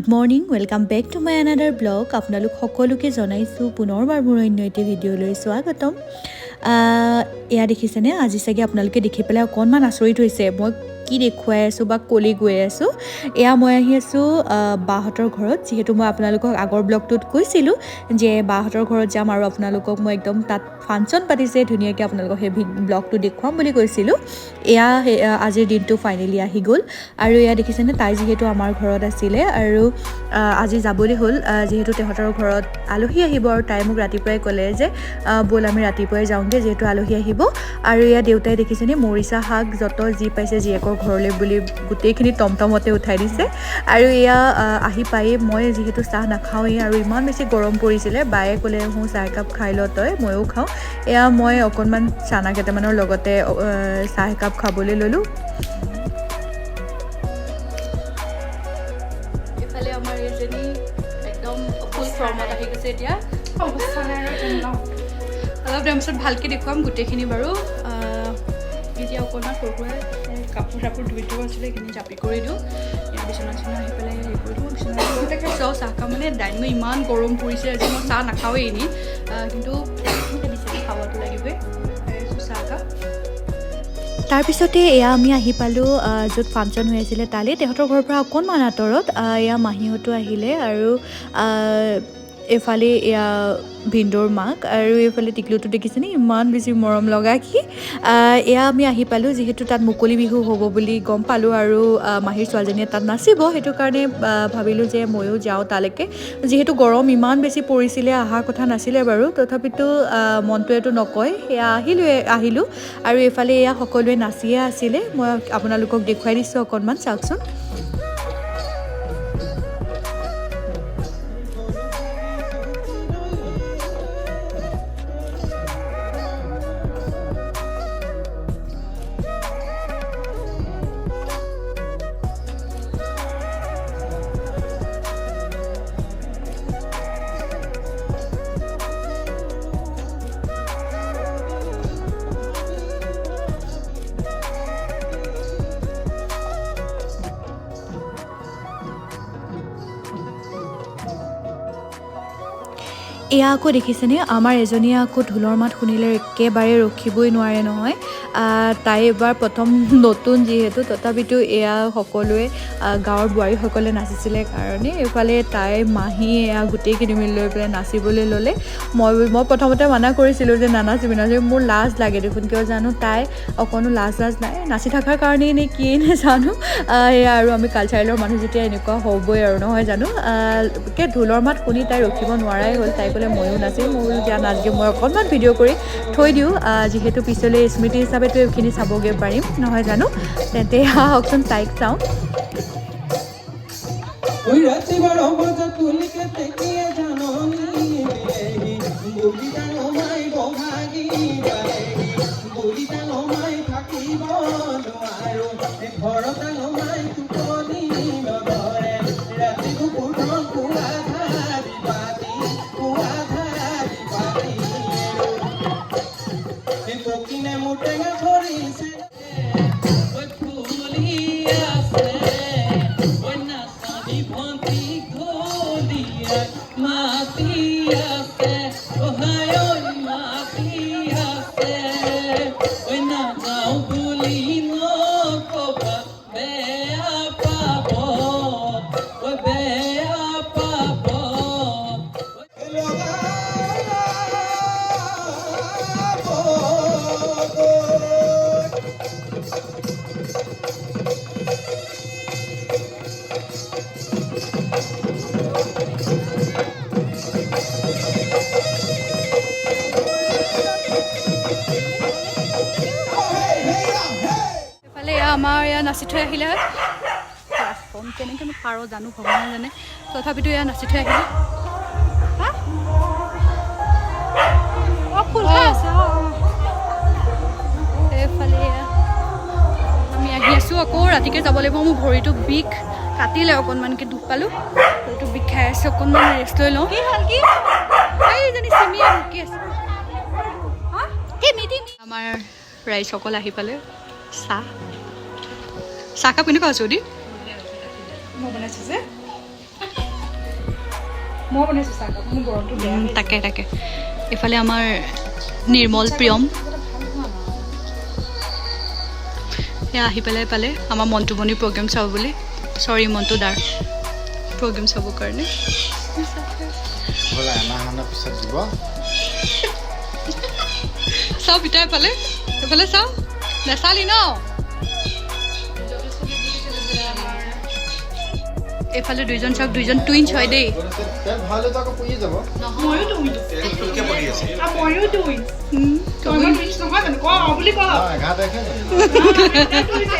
Good morning welcome back to my another blog আপোনালোক সকলোকে জনাইছোঁ পুনৰবাৰ মোৰ অন্য এটি ভিডিঅ'লৈ স্বাগতম। এয়া দেখিছেনে? আজি চাগে আপোনালোকে দেখি পেলাই অকণমান আচৰিত হৈছে। মই কি দেখুৱাই আছোঁ বা ক'লৈ গৈ আছোঁ? এয়া মই আহি আছোঁ বাহঁতৰ ঘৰত। যিহেতু মই আপোনালোকক আগৰ ব্লগটোত কৈছিলোঁ যে বাহঁতৰ ঘৰত যাম আৰু আপোনালোকক মই একদম তাত ফাংচন পাতিছে, ধুনীয়াকৈ আপোনালোকক সেই ব্লগটো দেখুৱাম বুলি কৈছিলোঁ। এয়া আজিৰ দিনটো ফাইনেলি আহি গ'ল। আৰু এয়া দেখিছেনে, তাই যিহেতু আমাৰ ঘৰত আছিলে আৰু আজি যাবলৈ হ'ল। যিহেতু তেহঁতৰ ঘৰত আলহী আহিব আৰু তাই মোক ৰাতিপুৱাই ক'লে যে ব'ল আমি ৰাতিপুৱাই যাওঁগৈ, যিহেতু আলহী আহিব। আৰু এয়া দেউতাই দেখিছেনে, মৰিচা শাক যত যি পাইছে জীয়েকৰ ঘৰলৈ বুলি গোটেইখিনি টমটমতে উঠাই দিছে। আৰু এয়া আহি পায়েই মই যিহেতু চাহ নাখাওঁৱেই আৰু ইমান বেছি গৰম পৰিছিলে, বায়ে ক'লে মোৰ চাহ একাপ খাই ল তই, ময়ো খাওঁ। এয়া মই অকণমান চানা কেইটামানৰ লগতে চাহ একাপ খাবলৈ ল'লোঁ। এইফালে আমাৰ এইজনী একদম ফুল ফৰ্মত আহি গৈছে এতিয়া। অৱস্থা নাই আৰু অলপ টাইম পিছত ভালকৈ দেখুৱাম গোটেইখিনি বাৰু। এতিয়া অকণমান সৰু সুৰা কাপোৰ চাপোৰ ধুই থোৱা আছিলে সেইখিনি জাপি কৰি দিওঁ। ইয়াৰ বিচনা চিচনা আহি পেলাই হেৰি কৰি দিওঁ। বিচনা ঘৰতে চাহ খাওঁ মানে ডাইনিঙত ইমান গৰম পৰিছে আজি, মই চাহ নাখাওঁৱেই এনেই কিন্তু খাবতো লাগিবই। চাহ তাৰপিছতে এয়া আমি আহি পালোঁ য'ত ফাংচন হৈ আছিলে তালৈ। তেহঁতৰ ঘৰৰ পৰা অকণমান আঁতৰত এয়া মাহীহঁতো আহিলে আৰু এইফালে এয়া ভিন্দৰ মাক আৰু এইফালে টিকলুটো দেখিছেনে? ইমান বেছি মৰম লগা কি এয়া আমি আহি পালোঁ যিহেতু তাত মুকলি বিহু হ'ব বুলি গম পালোঁ আৰু মাহীৰ ছোৱালীজনীয়ে তাত নাচিব। সেইটো কাৰণে ভাবিলোঁ যে ময়ো যাওঁ তালৈকে। যিহেতু গৰম ইমান বেছি পৰিছিলে অহাৰ কথা নাছিলে বাৰু। তথাপিতো মনটোৱেতো নকয়। সেয়া আহিলোঁ আহিলোঁ। আৰু এইফালে এয়া সকলোৱে নাচিয়ে আছিলে। মই আপোনালোকক দেখুৱাই দিছোঁ অকণমান। চাওকচোন। এয়া আকৌ দেখিছেনে? আমাৰ এজনীয়ে আকৌ ঢোলৰ মাত শুনিলে একেবাৰে ৰখিবই নোৱাৰে নহয়। তাই এবাৰ প্ৰথম নতুন যিহেতু তথাপিতো এয়া সকলোৱে গাঁৱৰ বোৱাৰীসকলে নাচিছিলে কাৰণে এইফালে তাই মাহী এয়া গোটেইখিনি মিলি লৈ পেলাই নাচিবলৈ ল'লে। মই মই প্ৰথমতে মানা কৰিছিলোঁ যে নানাচিবি নাচিবি মোৰ লাজ লাগে দেখোন কিয় জানো তাই অকণো লাজ লাজ নাই নাচি থকাৰ কাৰণেই নে কিয়েই নাজানো সেয়া আৰু আমি কালচাৰেলৰ মানুহ যেতিয়া এনেকুৱা হ'বই আৰু নহয় জানো কে ঢোলৰ মাত শুনি তাই ৰখিব নোৱাৰাই হ'ল তাই ক'লে ময়ো নাচিম বোলো দিয়া নাচগে মই অকণমান ভিডিঅ' কৰি থৈ দিওঁ যিহেতু পিছলৈ স্মৃতি হিচাপেতো এইখিনি চাবগৈ পাৰিম নহয় জানো? তেন্তে আহকচোন তাইক চাওঁ। থৈ আহিলে কম কেনেকৈ মই পাৰ জানো ভগৱানে জানে। তথাপিতো এয়া নাচি থৈ আহিলে। খাই। এইফালে এয়া। আমি আহি আছোঁ আকৌ ৰাতিকে যাব লাগিব। মোৰ ভৰিটো বিষ কাটিলে অকণমানকৈ দুখ পালোঁ। ভৰিটো বিষাই আছে অকণমান ৰেষ্ট লৈ লওঁ। এইজনী চিমিয়ে ভুকি আছে। আমাৰ ৰাইজসকল আহি পালে। চাহ। চাহকাপ কেনেকুৱা আছে অদি? মই বনাইছোঁ যে। মই বনাইছোঁ চাহকাপ মোৰ গৰমটো বেয়া উম, তাকে তাকে। এইফালে আমাৰ নিৰ্মল প্ৰিয়ম। সেয়া আহি পেলাই পালে আমাৰ মণ্টুমণিৰ প্ৰগ্ৰেম চাব বুলি। চৰি মণ্টু দাৰ প্ৰগ্ৰেম চাবৰ কাৰণে। চাওঁ পিতাই পালে। এইফালে চাওঁ। নেচালি ন? যাম টুইনছ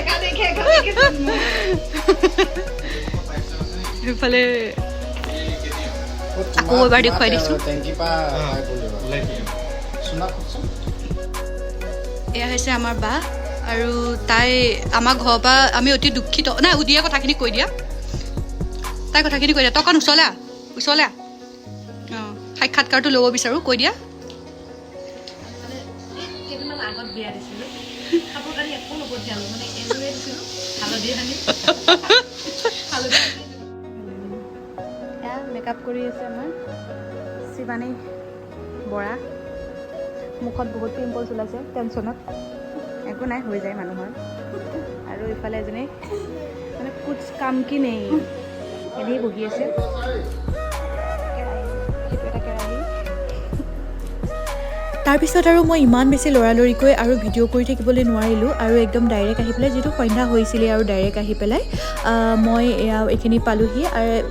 একা দেখে একা দেখে সেইফালে আকৌ এবাৰ দেখুৱাই দিছোঁ। এয়া হৈছে আমাৰ বা। আৰু তাই আমাৰ ঘৰৰ পৰা আমি অতি দুখিত নাই উদিয়া কথাখিনি কৈ দিয়া। তাই কথাখিনি কৈ দিয়া। তই আহ ওচৰলৈ আহ অঁ সাক্ষাৎকাৰটো ল'ব বিচাৰোঁ কৈ দিয়া। নপঠিয়ালোঁ মানে এইটোৱে দিছিলোঁ। হালধি হালধি। এয়া মেকআপ কৰি আছে আমাৰ শিৱানী বৰা। মুখত বহুত পিম্পলছ ওলাইছে টেনশ্যনত একো নাই হৈ যায় মানুহৰ। আৰু ইফালে এজনী মানে কুচ কাম কি নেই এনেই বহি আছে সেইটো এটা কেৰাহী তাৰপিছত আৰু মই ইমান বেছি লৰালৰিকৈ আৰু ভিডিঅ' কৰি থাকিবলৈ নোৱাৰিলোঁ আৰু একদম ডাইৰেক্ট আহি পেলাই যিটো সন্ধ্যা হৈছিলে আৰু ডাইৰেক্ট আহি পেলাই মই এয়া এইখিনি পালোহি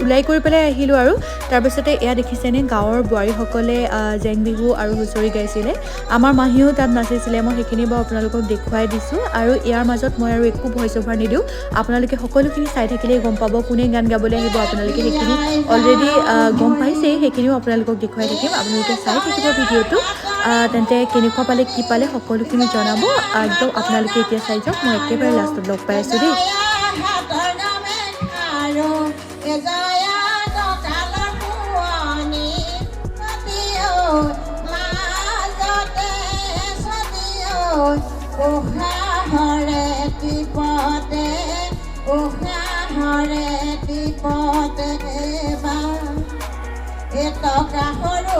ওলাই কৰি পেলাই আহিলোঁ আৰু। তাৰপিছতে এয়া দেখিছেনে গাঁৱৰ বোৱাৰীসকলে জেং বিহু আৰু হুঁচৰি গাইছিলে। আমাৰ মাহীও তাত নাচিছিলে মই সেইখিনি বাৰু আপোনালোকক দেখুৱাই দিছোঁ আৰু ইয়াৰ মাজত মই আৰু একো ভইচ অভাৰ নিদিওঁ। আপোনালোকে সকলোখিনি চাই থাকিলেই গম পাব কোনে গান গাবলৈ আহিব আপোনালোকে সেইখিনি অলৰেডি গম পাইছেই সেইখিনিও আপোনালোকক দেখুৱাই থাকিম। আপোনালোকে চাই থাকিব ভিডিঅ'টো। তেন্তে কেনেকুৱা পালে, কি পালে সকলোখিনি জনাব। একদম আপোনালোকে এতিয়া চাই যাওক, মই একেবাৰে লাষ্টত লগ পাই আছোঁ দেই। উশাহৰে টিপতে উশাহৰে টিপতে বা এটকা সৰু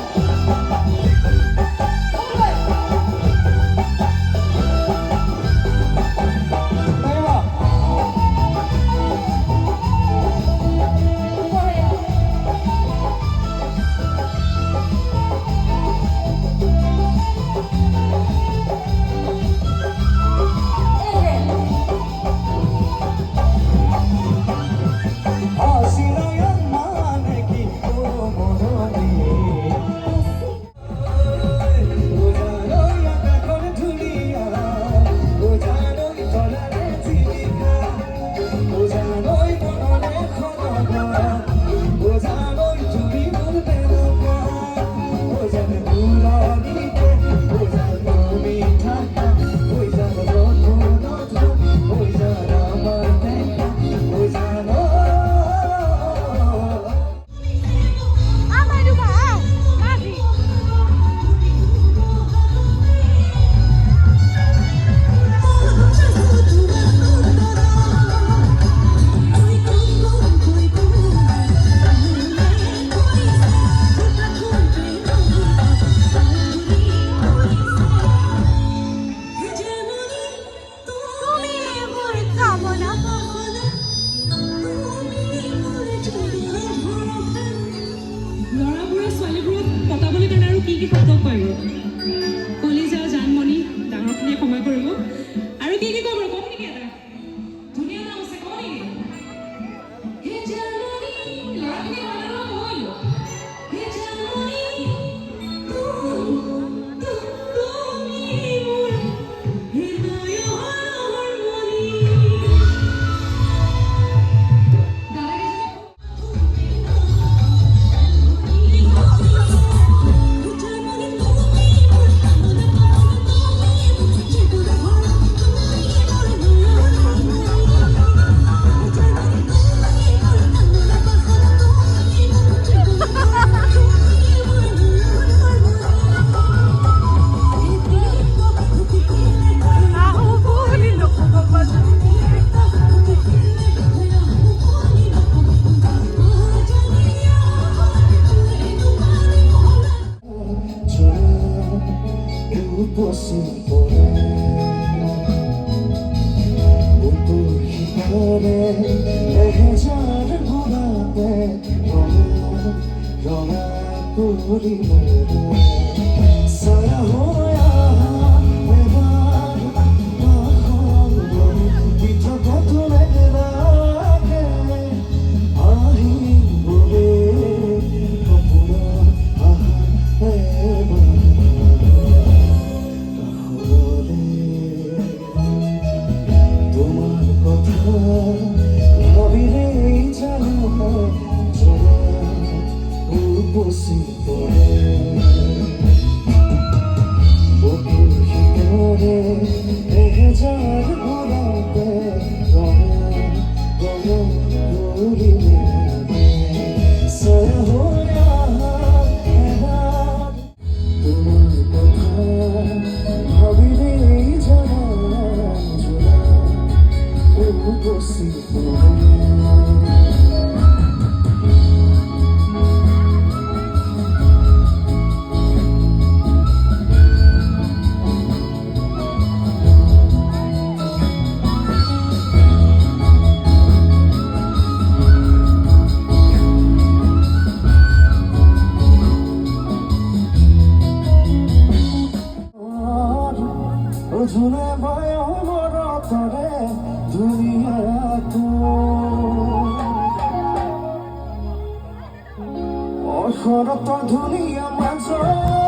Holy Mother. your mansion.